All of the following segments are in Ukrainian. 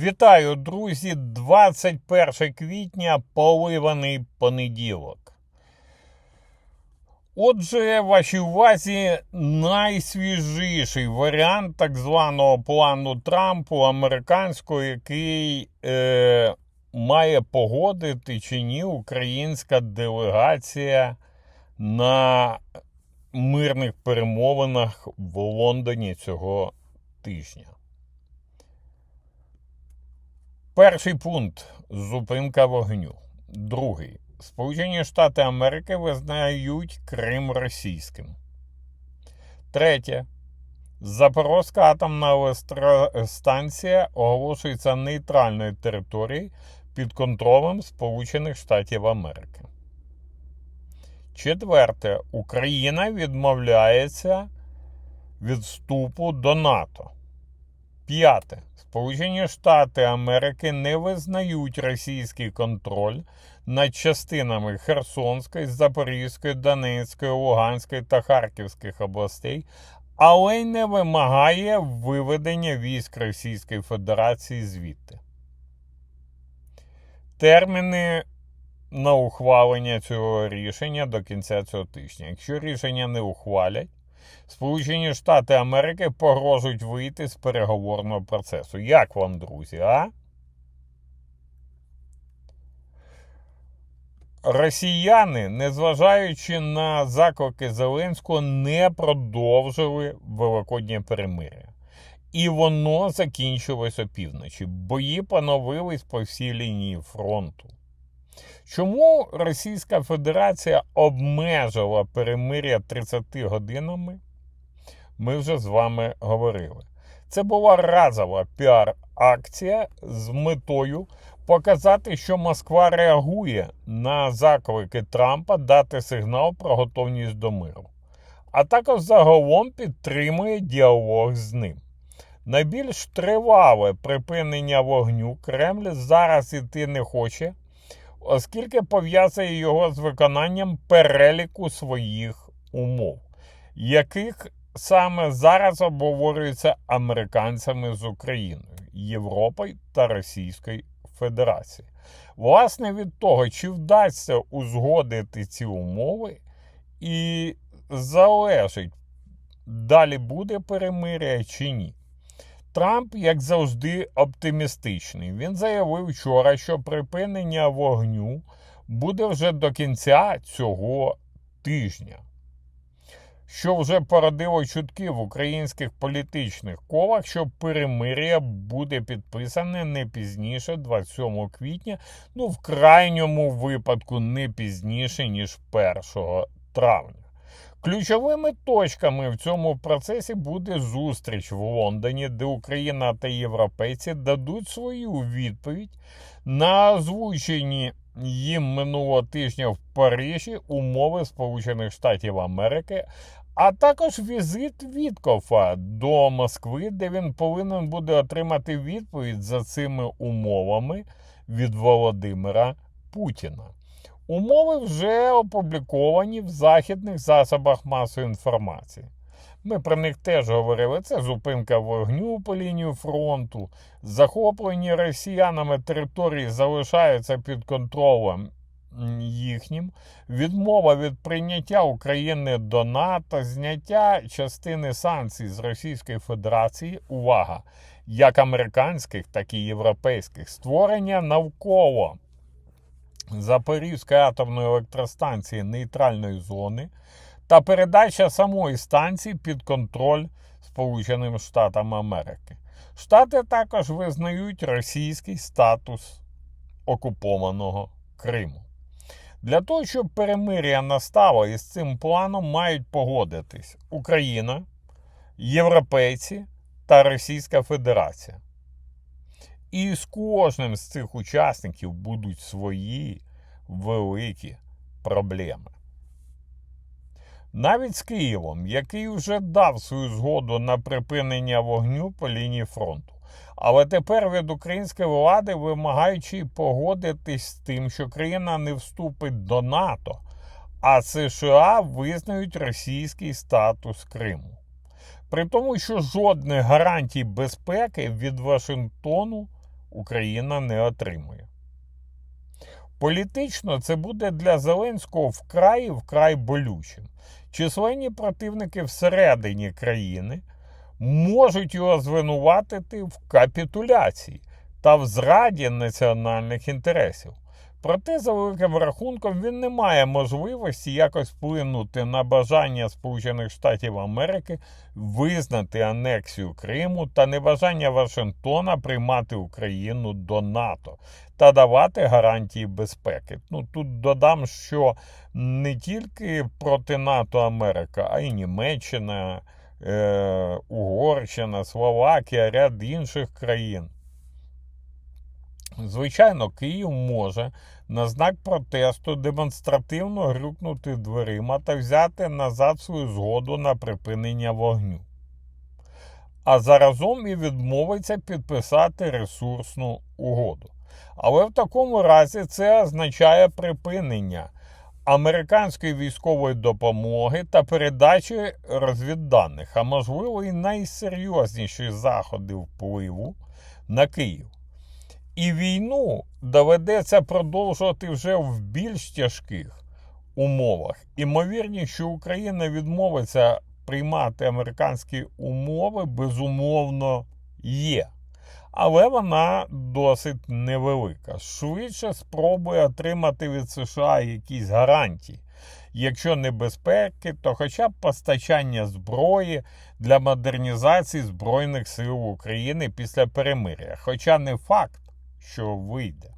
Вітаю, друзі! 21 квітня, поливаний понеділок. Отже, вашій увазі найсвіжіший варіант так званого плану Трампу американського, який е, має погодити чи ні українська делегація на мирних перемовинах в Лондоні цього тижня. Перший пункт зупинка вогню. Другий. Сполучені Штати Америки визнають Крим російським. Третє. Запорозька атомна електростанція оголошується нейтральною територією під контролем Сполучених Штатів Америки. Четверте. Україна відмовляється від вступу до НАТО. П'яте. Сполучені Штати Америки не визнають російський контроль над частинами Херсонської, Запорізької, Донецької, Луганської та Харківських областей, але й не вимагає виведення військ Російської Федерації звідти. Терміни на ухвалення цього рішення до кінця цього тижня. Якщо рішення не ухвалять, Сполучені Штати Америки погрожують вийти з переговорного процесу. Як вам, друзі, а? Росіяни, незважаючи на заклики Зеленського, не продовжили великоднє перемиря. І воно закінчилось опівночі. Бої поновились по всій лінії фронту. Чому Російська Федерація обмежила перемиря 30 годинами? Ми вже з вами говорили. Це була разова піар-акція з метою показати, що Москва реагує на заклики Трампа дати сигнал про готовність до миру, а також загалом підтримує діалог з ним. Найбільш тривале припинення вогню Кремль зараз іти не хоче оскільки пов'язує його з виконанням переліку своїх умов, яких саме зараз обговорюється американцями з Україною, Європою та Російською Федерацією. Власне, від того, чи вдасться узгодити ці умови, і залежить, далі буде перемиря чи ні. Трамп, як завжди, оптимістичний. Він заявив вчора, що припинення вогню буде вже до кінця цього тижня, що вже породило чутки в українських політичних колах, що перемир'я буде підписане не пізніше 27 квітня, ну в крайньому випадку не пізніше, ніж 1 травня. Ключовими точками в цьому процесі буде зустріч в Лондоні, де Україна та європейці дадуть свою відповідь на озвучені їм минулого тижня в Парижі умови Сполучених Штатів Америки, а також візит Віткофа до Москви, де він повинен буде отримати відповідь за цими умовами від Володимира Путіна. Умови вже опубліковані в західних засобах масової інформації. Ми про них теж говорили. Це зупинка вогню по лінію фронту, захоплені росіянами території залишаються під контролем їхнім, відмова від прийняття України до НАТО, зняття частини санкцій з Російської Федерації, увага, як американських, так і європейських, створення навколо. Запорізької атомної електростанції нейтральної зони та передача самої станції під контроль Сполученим Штатам Америки. Штати також визнають російський статус окупованого Криму. Для того, щоб перемир'я настало із цим планом мають погодитись Україна, європейці та Російська Федерація. І з кожним з цих учасників будуть свої великі проблеми. Навіть з Києвом, який вже дав свою згоду на припинення вогню по лінії фронту. Але тепер від української влади вимагаючи погодитись з тим, що країна не вступить до НАТО, а США визнають російський статус Криму. При тому, що жодних гарантій безпеки від Вашингтону Україна не отримує. Політично це буде для Зеленського вкрай вкрай болючим. Численні противники всередині країни можуть його звинуватити в капітуляції та в зраді національних інтересів. Проте, за великим рахунком, він не має можливості якось вплинути на бажання Сполучених Штатів Америки визнати анексію Криму та небажання Вашингтона приймати Україну до НАТО та давати гарантії безпеки. Ну тут додам, що не тільки проти НАТО Америка, а й Німеччина, е, Угорщина, Словакія, ряд інших країн. Звичайно, Київ може на знак протесту демонстративно грюкнути дверима та взяти назад свою згоду на припинення вогню. А заразом і відмовиться підписати ресурсну угоду. Але в такому разі це означає припинення американської військової допомоги та передачі розвідданих, а можливо і найсерйозніші заходи впливу на Київ. І війну доведеться продовжувати вже в більш тяжких умовах. Імовірність, що Україна відмовиться приймати американські умови, безумовно є. Але вона досить невелика. Швидше спробує отримати від США якісь гарантії. Якщо не безпеки, то хоча б постачання зброї для модернізації Збройних сил України після перемиря. Хоча не факт, що вийде.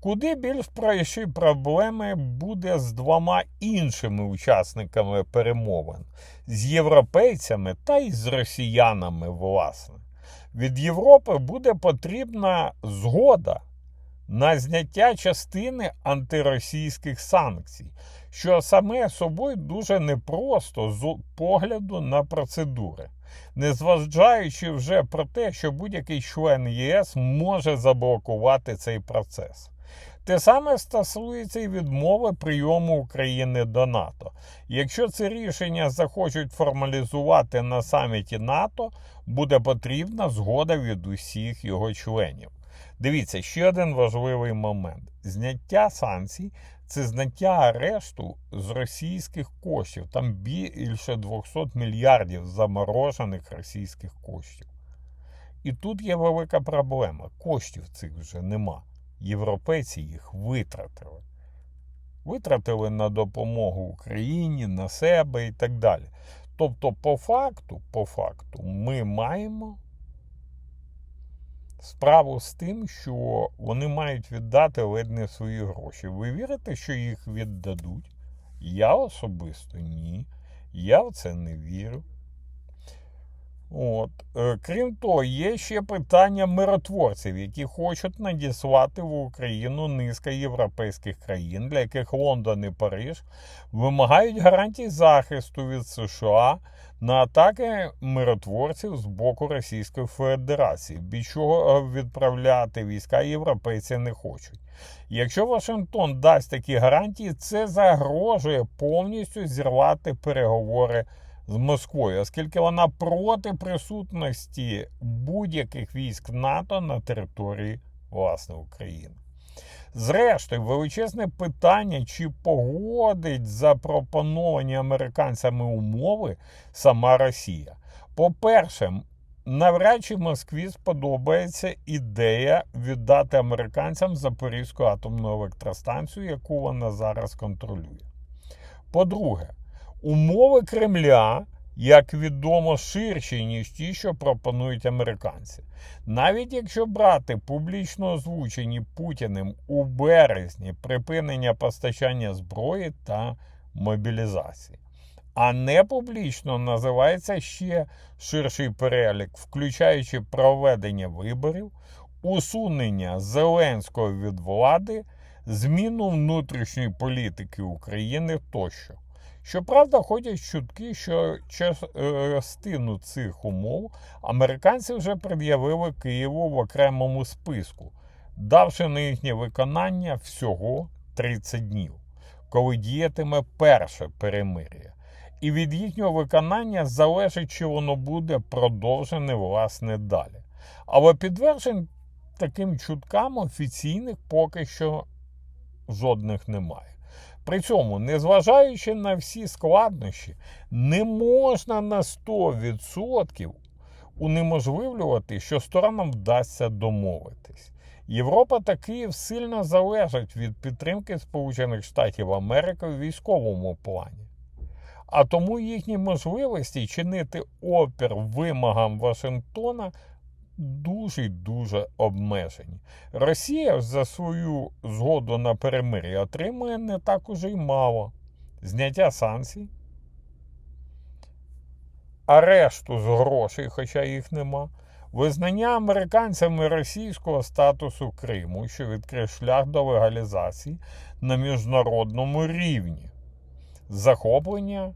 Куди більш пройші проблеми буде з двома іншими учасниками перемовин з європейцями та й з росіянами, власне. Від Європи буде потрібна згода на зняття частини антиросійських санкцій, що саме собою дуже непросто з погляду на процедури, незважаючи вже про те, що будь-який член ЄС може заблокувати цей процес. Те саме стосується і відмови прийому України до НАТО. Якщо це рішення захочуть формалізувати на саміті НАТО, буде потрібна згода від усіх його членів. Дивіться, ще один важливий момент: зняття санкцій це зняття арешту з російських коштів. Там більше 200 мільярдів заморожених російських коштів. І тут є велика проблема: коштів цих вже нема європейці їх витратили. Витратили на допомогу Україні, на себе і так далі. Тобто, по факту, по факту, ми маємо справу з тим, що вони мають віддати ледь не свої гроші. Ви вірите, що їх віддадуть? Я особисто ні. Я в це не вірю. От. Е, крім того, є ще питання миротворців, які хочуть надіслати в Україну низка європейських країн, для яких Лондон і Париж вимагають гарантій захисту від США на атаки миротворців з боку Російської Федерації, без чого е, відправляти війська європейці не хочуть. Якщо Вашингтон дасть такі гарантії, це загрожує повністю зірвати переговори з Москвою, оскільки вона проти присутності будь-яких військ НАТО на території власне України. Зрештою, величезне питання, чи погодить запропоновані американцями умови сама Росія. По-перше, навряд чи Москві сподобається ідея віддати американцям Запорізьку атомну електростанцію, яку вона зараз контролює. По-друге, Умови Кремля, як відомо, ширші, ніж ті, що пропонують американці. Навіть якщо брати публічно озвучені Путіним у березні припинення постачання зброї та мобілізації. А не публічно називається ще ширший перелік, включаючи проведення виборів, усунення Зеленського від влади, зміну внутрішньої політики України тощо. Щоправда, ходять чутки, що частину цих умов американці вже пред'явили Києву в окремому списку, давши на їхнє виконання всього 30 днів, коли діятиме перше перемир'я. І від їхнього виконання залежить, чи воно буде продовжене власне далі. Але підтверджень таким чуткам офіційних поки що жодних немає. При цьому, незважаючи на всі складнощі, не можна на 100% унеможливлювати, що сторонам вдасться домовитись. Європа та Київ сильно залежать від підтримки Сполучених Штатів Америки в військовому плані. А тому їхні можливості чинити опір вимогам Вашингтона дуже дуже обмежені. Росія ж за свою згоду на перемир'я отримує не так уже й мало. Зняття санкцій, арешту з грошей, хоча їх нема, визнання американцями російського статусу Криму, що відкриє шлях до легалізації на міжнародному рівні, захоплення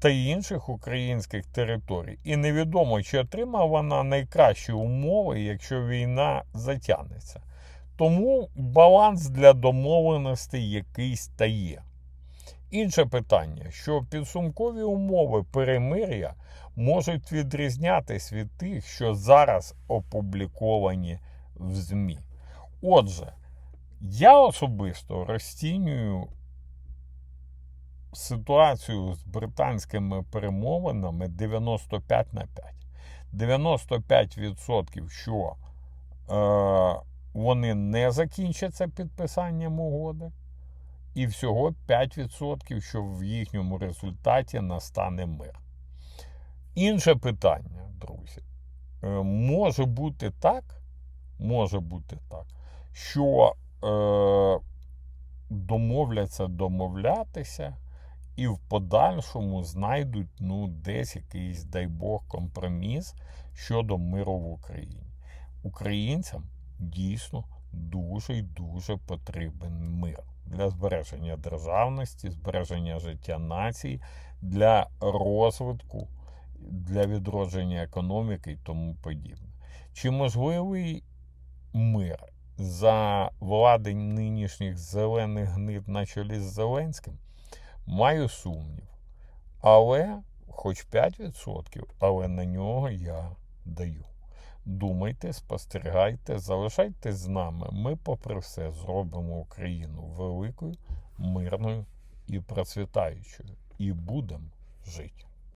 та інших українських територій. І невідомо, чи отримає вона найкращі умови, якщо війна затягнеться. Тому баланс для домовленостей якийсь та є. Інше питання, що підсумкові умови перемир'я можуть відрізнятись від тих, що зараз опубліковані в ЗМІ. Отже, я особисто розцінюю ситуацію з британськими перемовинами 95 на 5. 95%, що е, вони не закінчаться підписанням угоди, і всього 5%, що в їхньому результаті настане мир. Інше питання, друзі, е, може бути так, може бути так, що е, домовляться домовлятися і в подальшому знайдуть ну, десь якийсь, дай Бог, компроміс щодо миру в Україні. Українцям дійсно дуже і дуже потрібен мир для збереження державності, збереження життя нації, для розвитку, для відродження економіки і тому подібне. Чи можливий мир за влади нинішніх зелених гнид на чолі з Зеленським? Маю сумнів. Але, хоч 5%, але на нього я даю. Думайте, спостерігайте, залишайтесь з нами. Ми, попри все, зробимо Україну великою, мирною і процвітаючою. І будемо жити.